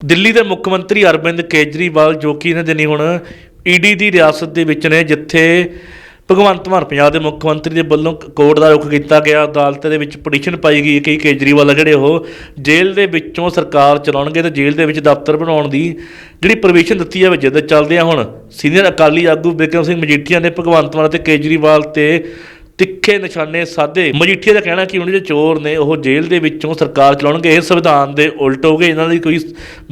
ਦਿੱਲੀ ਦੇ ਮੁੱਖ ਮੰਤਰੀ ਅਰਵਿੰਦ ਕੇਜਰੀਵਾਲ, ਜੋ ਕਿ ਇਹਨਾਂ ਦਿਨੀ ਹੁਣ ਈਡੀ ਦੀ ਰਿਆਸਤ ਦੇ ਵਿੱਚ ਨੇ, ਜਿੱਥੇ ਭਗਵੰਤ ਮਾਨ ਪੰਜਾਬ ਦੇ ਮੁੱਖ ਮੰਤਰੀ ਦੇ ਵੱਲੋਂ ਕੋਰਟ ਦਾ ਰੁਖ ਕੀਤਾ ਗਿਆ। ਅਦਾਲਤ ਦੇ ਵਿੱਚ ਪਟੀਸ਼ਨ ਪਾਈ ਗਈ ਕਿ ਕੇਜਰੀਵਾਲ ਆ ਜਿਹੜੇ ਉਹ ਜੇਲ੍ਹ ਦੇ ਵਿੱਚੋਂ ਸਰਕਾਰ ਚਲਾਉਣਗੇ ਤੇ ਜੇਲ੍ਹ ਦੇ ਵਿੱਚ ਦਫ਼ਤਰ ਬਣਾਉਣ ਦੀ ਜਿਹੜੀ ਪਰਮਿਸ਼ਨ ਦਿੱਤੀ ਹੈ ਜਿਹਦੇ ਚੱਲਦੇ ਆ ਹੁਣ। ਸੀਨੀਅਰ ਅਕਾਲੀ ਆਗੂ ਬਿਕਰਮ ਸਿੰਘ ਮਜੀਠੀਆ ਨੇ ਭਗਵੰਤ ਮਾਨ ਤੇ ਕੇਜਰੀਵਾਲ ਤੇ ਤਿੱਖੇ ਨਿਸ਼ਾਨੇ ਸਾਧੇ ਮਜੀਠੀਆ ਦਾ ਕਹਿਣਾ ਕਿ ਉਹਨਾਂ ਦੇ ਚੋਰ ਨੇ ਉਹ ਜੇਲ੍ਹ ਦੇ ਵਿੱਚੋਂ ਸਰਕਾਰ ਚਲਾਉਣਗੇ। ਇਹ ਸੰਵਿਧਾਨ ਦੇ ਉਲਟ ਹੋਗੇ ਇਹਨਾਂ ਲਈ ਕੋਈ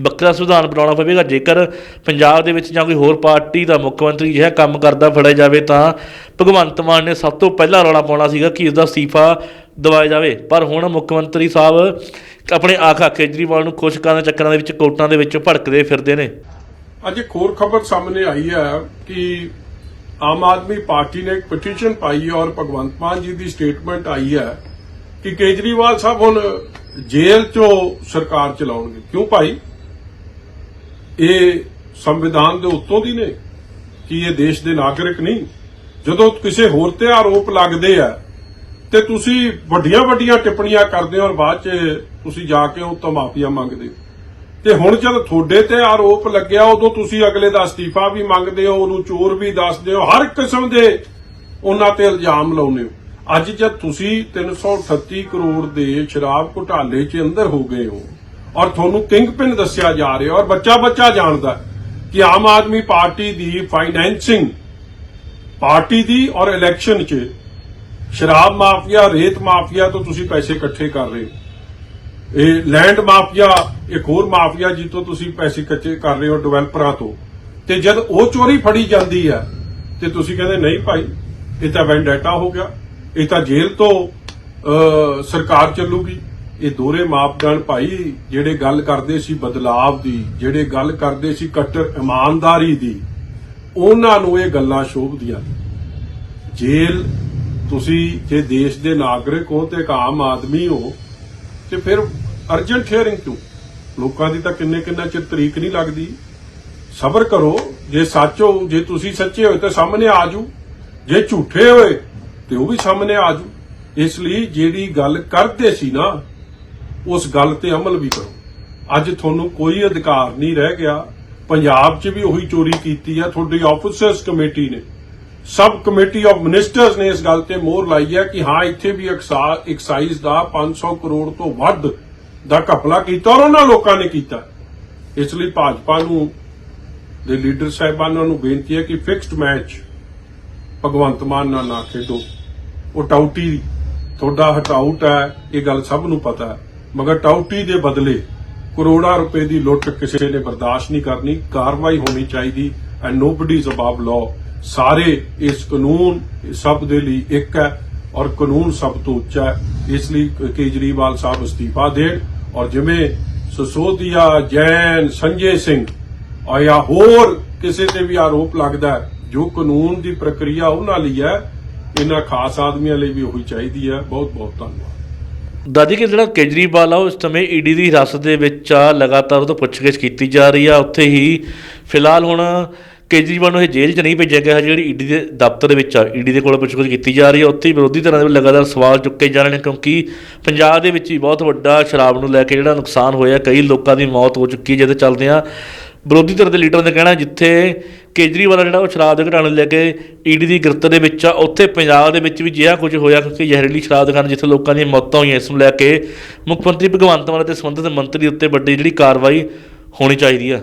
ਵੱਖਰਾ ਸੰਵਿਧਾਨ ਬਣਾਉਣਾ ਪਵੇਗਾ। ਜੇਕਰ ਪੰਜਾਬ ਦੇ ਵਿੱਚ ਜਾਂ ਕੋਈ ਹੋਰ ਪਾਰਟੀ ਦਾ ਮੁੱਖ ਮੰਤਰੀ ਜਿਹੜਾ ਕੰਮ ਕਰਦਾ ਫੜਿਆ ਜਾਵੇ ਤਾਂ ਭਗਵੰਤ ਮਾਨ ਨੇ ਸਭ ਤੋਂ ਪਹਿਲਾਂ ਰੌਲਾ ਪਾਉਣਾ ਸੀਗਾ ਕਿ ਇਸਦਾ ਅਸਤੀਫਾ ਦਵਾਇਆ ਜਾਵੇ। ਪਰ ਹੁਣ ਮੁੱਖ ਮੰਤਰੀ ਸਾਹਿਬ ਆਪਣੇ ਆਖਾ ਕੇਜਰੀਵਾਲ ਨੂੰ ਖੁਸ਼ ਕਰਨ ਦੇ ਚੱਕਰਾਂ ਦੇ ਵਿੱਚ ਕੋਟਾਂ ਦੇ ਵਿੱਚ ਭੜਕਦੇ ਫਿਰਦੇ ਨੇ। ਅੱਜ ਇੱਕ ਹੋਰ ਖਬਰ ਸਾਹਮਣੇ ਆਈ ਹੈ ਕਿ ਆਮ ਆਦਮੀ ਪਾਰਟੀ ਨੇ ਇੱਕ ਪਟੀਸ਼ਨ ਪਾਈ ਹੈ ਔਰ ਭਗਵੰਤ ਮਾਨ ਜੀ ਦੀ ਸਟੇਟਮੈਂਟ ਆਈ ਹੈ ਕਿ ਕੇਜਰੀਵਾਲ ਸਾਹਿਬ ਹੁਣ ਜੇਲ੍ਹ ਚੋਂ ਸਰਕਾਰ ਚਲਾਉਣਗੇ। ਕਿਉਂ ਭਾਈ? ਇਹ ਸੰਵਿਧਾਨ ਦੇ ਉੱਤੋਂ ਦੀ ਨੇ ਕਿ ਇਹ ਦੇਸ਼ ਦੇ ਨਾਗਰਿਕ ਨਹੀਂ। ਜਦੋਂ ਕਿਸੇ ਹੋਰ ਤੇ ਆਰੋਪ ਲੱਗਦੇ ਆ ਤੇ ਤੁਸੀਂ ਵੱਡੀਆਂ ਵੱਡੀਆਂ ਟਿੱਪਣੀਆਂ ਕਰਦੇ ਹੋ ਔਰ ਬਾਅਦ ਚ ਤੁਸੀਂ ਜਾ ਕੇ ਉਹ ਤੋਂ ਮਾਫੀਆ ਮੰਗਦੇ ਹੋ। ਤੇ ਹੁਣ ਜਦ ਤੁਹਾਡੇ ਤੇ ਆਰੋਪ ਲੱਗਿਆ, ਉਦੋਂ ਤੁਸੀਂ ਅਗਲੇ ਦਾ ਅਸਤੀਫਾ ਵੀ ਮੰਗਦੇ ਹੋ, ਉਹਨੂੰ ਚੋਰ ਵੀ ਦੱਸਦੇ ਹੋ, ਹਰ ਕਿਸਮ ਦੇ ਉਹਨਾਂ ਤੇ ਇਲਜ਼ਾਮ ਲਾਉਂਦੇ ਹੋ। ਅੱਜ ਜਦ ਤੁਸੀਂ 338 ਕਰੋੜ ਦੇ ਸ਼ਰਾਬ ਘੁਟਾਲੇ 'ਚ ਅੰਦਰ ਹੋ ਗਏ ਹੋ ਔਰ ਤੁਹਾਨੂੰ ਕਿੰਗ ਕਿੰਗਪਿਨ ਦੱਸਿਆ ਜਾ ਰਿਹਾ ਔਰ ਬੱਚਾ ਬੱਚਾ ਜਾਣਦਾ ਕਿ ਆਮ ਆਦਮੀ ਪਾਰਟੀ ਦੀ ਫਾਈਨੈਂਸਿੰਗ ਪਾਰਟੀ ਦੀ ਔਰ ਇਲੈਕਸ਼ਨ 'ਚ ਸ਼ਰਾਬ ਮਾਫੀਆ, ਰੇਤ ਮਾਫੀਆ ਤੋਂ ਤੁਸੀਂ ਪੈਸੇ ਇਕੱਠੇ ਕਰ ਰਹੇ ਹੋ। ਇਹ ਲੈਂਡ ਮਾਫੀਆ, ਇੱਕ ਹੋਰ ਮਾਫੀਆ ਜਿੱਤੋਂ ਤੁਸੀਂ ਪੈਸੇ ਕੱਚੇ ਕਰ ਰਹੇ ਹੋ ਡਿਵੈਲਪਰਾਂ ਤੋਂ। ਤੇ ਜਦ ਉਹ ਚੋਰੀ ਫੜੀ ਜਾਂਦੀ ਹੈ, ਤੇ ਤੁਸੀਂ ਕਹਿੰਦੇ ਨਹੀਂ ਭਾਈ, ਇਹ ਤਾਂ ਵੈਂਡੇਟਾ ਹੋ ਗਿਆ। ਇਹ ਤਾਂ ਜੇਲ੍ਹ ਤੋਂ ਸਰਕਾਰ ਚੱਲੂਗੀ। ਇਹ ਦੋਰੇ ਮਾਪਦੰਡ ਭਾਈ, ਜਿਹੜੇ ਗੱਲ ਕਰਦੇ ਸੀ ਬਦਲਾਵ ਦੀ, ਜਿਹੜੇ ਗੱਲ ਕਰਦੇ ਸੀ ਕੱਟਰ ਇਮਾਨਦਾਰੀ ਦੀ, ਉਹਨਾਂ ਨੂੰ ਇਹ ਗੱਲਾਂ ਸ਼ੋਭਦੀਆਂ ਨੇ। ਜੇਲ੍ਹ, ਤੁਸੀਂ ਜੇ ਦੇਸ਼ ਦੇ ਨਾਗਰਿਕ ਹੋ ਤੇ ਇੱਕ ਆਮ ਆਦਮੀ ਹੋ, ਤੇ ਫਿਰ ਅਰਜੈਂਟ ਹੇਅਰਿੰਗ ਕਿਉਂ ਲੋਕਾਂ ਦੀ ਤਾਂ ਕਿੰਨੇ ਕਿੰਨਾ ਚਿਰ ਤਰੀਕ ਨਹੀਂ ਲੱਗਦੀ। ਸਬਰ ਕਰੋ, ਜੇ ਸੱਚ ਹੋ ਜੇ ਤੁਸੀਂ ਸੱਚੇ ਹੋਏ ਤਾਂ ਸਾਹਮਣੇ ਆ ਜੂ ਜੇ ਝੂਠੇ ਹੋਏ ਤੇ ਉਹ ਵੀ ਸਾਹਮਣੇ ਆ ਜੂ ਇਸ ਲਈ ਜਿਹੜੀ ਗੱਲ ਕਰਦੇ ਸੀ ਨਾ, ਉਸ ਗੱਲ ਤੇ ਅਮਲ ਵੀ ਕਰੋ। ਅੱਜ ਤੁਹਾਨੂੰ ਕੋਈ ਅਧਿਕਾਰ ਨਹੀਂ ਰਹਿ ਗਿਆ। ਪੰਜਾਬ 'ਚ ਵੀ ਉਹੀ ਚੋਰੀ ਕੀਤੀ ਆ। ਤੁਹਾਡੀ ਆਫਿਸਰਸ ਕਮੇਟੀ ਨੇ। ਸਬ ਕਮੇਟੀ ਆਫ ਮਿਨਿਸਟਰਸ ਨੇ ਇਸ ਗੱਲ ਤੇ ਮੋਹਰ ਲਾਈ ਹੈ ਕਿ ਹਾਂ, ਇੱਥੇ ਵੀ ਐਕਸਾਈਜ਼ ਦਾ 500 ਕਰੋੜ ਤੋਂ ਵੱਧ ਦਾ ਘਪਲਾ ਕੀਤਾ ਔਰ ਉਹਨਾਂ ਲੋਕਾਂ ਨੇ ਕੀਤਾ। ਇਸ ਲਈ ਭਾਜਪਾ ਨੂੰ ਦੇ ਲੀਡਰ ਸਾਹਿਬਾਨਾਂ ਨੂੰ ਬੇਨਤੀ ਹੈ ਕਿ ਫਿਕਸਡ ਮੈਚ ਭਗਵੰਤ ਮਾਨ ਨਾਲ ਨਾ ਖੇਡੋ। ਉਹ ਟਾਊਟੀ ਤੁਹਾਡਾ ਹਟਾਊਟ ਹੈ, ਇਹ ਗੱਲ ਸਭ ਨੂੰ ਪਤਾ ਹੈ। ਮਗਰ ਟਾਊਟੀ ਦੇ ਬਦਲੇ ਕਰੋੜਾਂ ਰੁਪਏ ਦੀ ਲੁੱਟ ਕਿਸੇ ਨੇ ਬਰਦਾਸ਼ਤ ਨਹੀਂ ਕਰਨੀ, ਕਾਰਵਾਈ ਹੋਣੀ ਚਾਹੀਦੀ and nobody is above law ਸਾਰੇ ਇਸ ਕਾਨੂੰਨ ਸਭ ਦੇ ਲਈ ਇੱਕ ਹੈ ਔਰ ਕਾਨੂੰਨ ਸਭ ਤੋਂ ਉੱਚਾ ਹੈ। ਇਸ ਲਈ ਕੇਜਰੀਵਾਲ ਸਾਹਿਬ ਅਸਤੀਫਾ ਦੇਣ। ਔਰ ਜਿਵੇਂ ਸਸੋਦੀਆ, ਜੈਨ, ਸੰਜੇ ਸਿੰਘ ਔਰ ਜਾਂ ਹੋਰ ਕਿਸੇ ਤੇ ਵੀ ਆਰੋਪ ਲੱਗਦਾ ਜੋ ਕਾਨੂੰਨ ਦੀ ਪ੍ਰਕਿਰਿਆ ਉਹਨਾਂ ਲਈ ਹੈ, ਇਹਨਾਂ ਖਾਸ ਆਦਮੀਆਂ ਲਈ ਵੀ ਉਹੀ ਚਾਹੀਦੀ ਹੈ। ਬਹੁਤ ਬਹੁਤ ਧੰਨਵਾਦ। ਦਾਦੀ, ਕਿ ਜਿਹੜਾ ਕੇਜਰੀਵਾਲ ਆ, ਉਹ ਇਸ ਸਮੇਂ ਈਡੀ ਦੀ ਹਿਰਾਸਤ ਦੇ ਵਿੱਚ ਆ, ਲਗਾਤਾਰ ਉਹ ਤੋਂ ਪੁੱਛਗਿੱਛ ਕੀਤੀ ਜਾ ਰਹੀ ਆ। ਉੱਥੇ ਹੀ ਫਿਲਹਾਲ ਹੁਣ ਕੇਜਰੀਵਾਲ ਨੂੰ ਇਹ ਜੇਲ੍ਹ 'ਚ ਨਹੀਂ ਭੇਜਿਆ ਗਿਆ, ਹਜੇ ਜਿਹੜੀ ਈਡੀ ਦੇ ਦਫ਼ਤਰ ਦੇ ਵਿੱਚ ਆ, ਈਡੀ ਦੇ ਕੋਲ ਪੁੱਛਗਿੱਛ ਕੀਤੀ ਜਾ ਰਹੀ ਹੈ। ਉੱਥੇ ਹੀ ਵਿਰੋਧੀ ਧਿਰਾਂ ਦੇ ਲਗਾਤਾਰ ਸਵਾਲ ਚੁੱਕੇ ਜਾ ਰਹੇ ਨੇ, ਕਿਉਂਕਿ ਪੰਜਾਬ ਦੇ ਵਿੱਚ ਵੀ ਬਹੁਤ ਵੱਡਾ ਸ਼ਰਾਬ ਨੂੰ ਲੈ ਕੇ ਜਿਹੜਾ ਨੁਕਸਾਨ ਹੋਇਆ, ਕਈ ਲੋਕਾਂ ਦੀ ਮੌਤ ਹੋ ਚੁੱਕੀ ਹੈ, ਜਿਹਦੇ ਚੱਲਦੇ ਆ ਵਿਰੋਧੀ ਧਿਰ ਦੇ ਲੀਡਰਾਂ ਦਾ ਕਹਿਣਾ ਜਿੱਥੇ ਕੇਜਰੀਵਾਲ ਆ ਜਿਹੜਾ ਉਹ ਸ਼ਰਾਬ ਦੇ ਘਟਾਣੇ ਨੂੰ ਲੈ ਕੇ ਈਡੀ ਦੀ ਗ੍ਰਿਫਤ ਦੇ ਵਿੱਚ ਆ, ਉੱਥੇ ਪੰਜਾਬ ਦੇ ਵਿੱਚ ਵੀ ਜਿਹਾ ਕੁਝ ਹੋਇਆ, ਕਿਉਂਕਿ ਜ਼ਹਿਰੀਲੀ ਸ਼ਰਾਬ ਦੇ ਕਾਰਨ ਜਿੱਥੇ ਲੋਕਾਂ ਦੀਆਂ ਮੌਤਾਂ ਹੋਈਆਂ, ਇਸ ਨੂੰ ਲੈ ਕੇ ਮੁੱਖ ਮੰਤਰੀ ਭਗਵੰਤ ਮਾਨ ਅਤੇ ਸੰਬੰਧਿਤ ਮੰਤਰੀ ਉੱਤੇ ਵੱਡੀ ਜਿਹੜੀ ਕਾਰਵਾਈ ਹੋਣੀ ਚਾਹੀਦੀ ਆ